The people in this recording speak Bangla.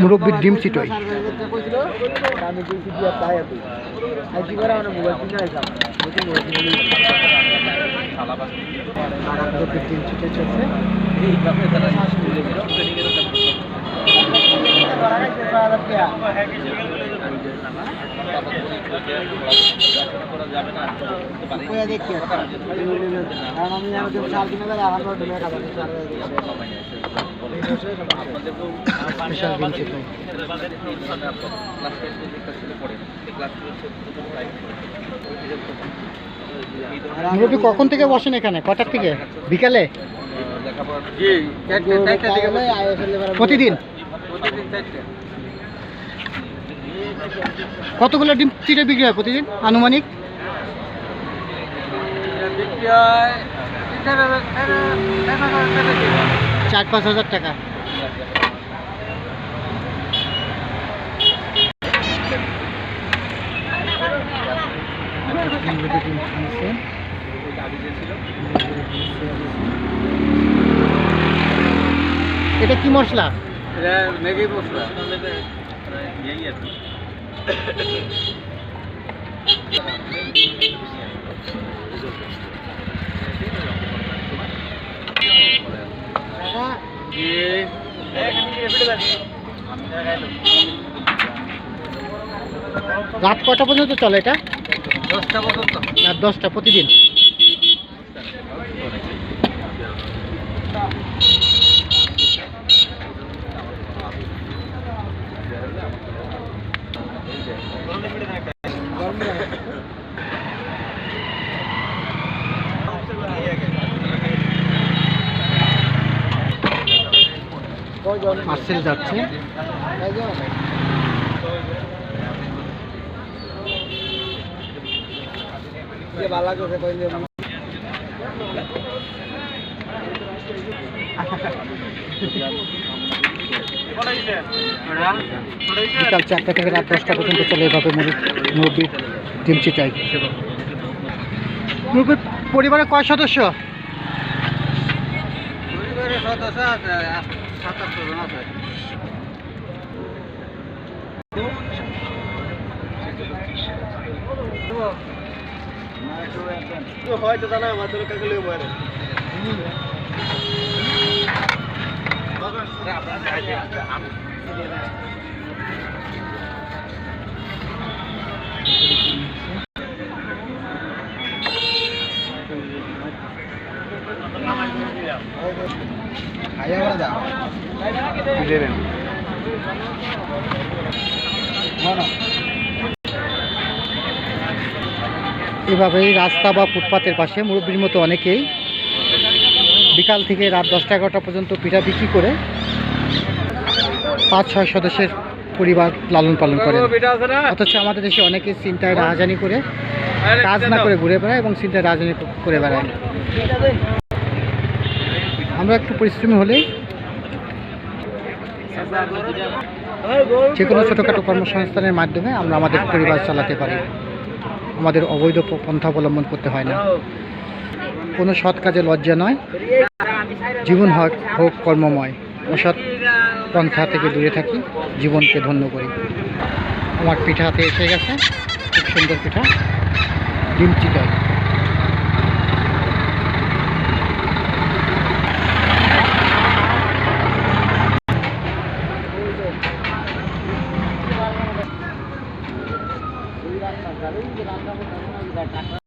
মুরব্বির ডিম চিটই আমার দেখি আমি আমাদের চার দিনে ধরে এখন মুরব্বি কখন থেকে বসেন এখানে? কটার থেকে? বিকালে? প্রতিদিন? কতগুলো ডিম চিটে বিক্রি হয় প্রতিদিন? আনুমানিক? চার পাঁচ হাজার টাকা এটা কি মশলা ম্যাগি মশলা রাত কটা পর্যন্ত চলে এটা? দশটা পর্যন্ত। রাত দশটা প্রতিদিন? পার্সেল যাচ্ছে। বিকাল চারটা থেকে রাত দশটা পর্যন্ত চলে এভাবে মুরগ মুরব্বির ডিম চিটাই মুরব্বির পরিবারে কয় সদস্য পরিবারের সদস্য? আছে সাত আটশো জন আছে। হয়তো জানা আমার তোর কাকে লিয়ে বয়ারে খাইয়া এভাবেই রাস্তা বা ফুটপাতের পাশে মুরব্বির মতো অনেকেই বিকাল থেকে রাত দশটা এগারোটা পর্যন্ত পিঠা বিক্রি করে পাঁচ ছয় সদস্যের পরিবার লালন পালন করে অথচ আমাদের দেশে অনেকে চিন্তায় রাহাজানি করে কাজ না করে ঘুরে বেড়ায় এবং চিন্তায় রাহাজানি করে বেড়ায়। আমরা একটু পরিশ্রমী হলেই যে কোনো ছোটোখাটো কর্মসংস্থানের মাধ্যমে আমরা আমাদের পরিবার চালাতে পারি। আমাদের অবৈধ পন্থা অবলম্বন করতে হয় না। কোনো সৎ কাজে লজ্জা নয়। জীবন হোক হোক কর্মময়। অসৎ পন্থা থেকে দূরে থাকি, জীবনকে ধন্য করি। আমার পিঠাতে এসে গেছে। খুব সুন্দর পিঠা। ডিম চিতই।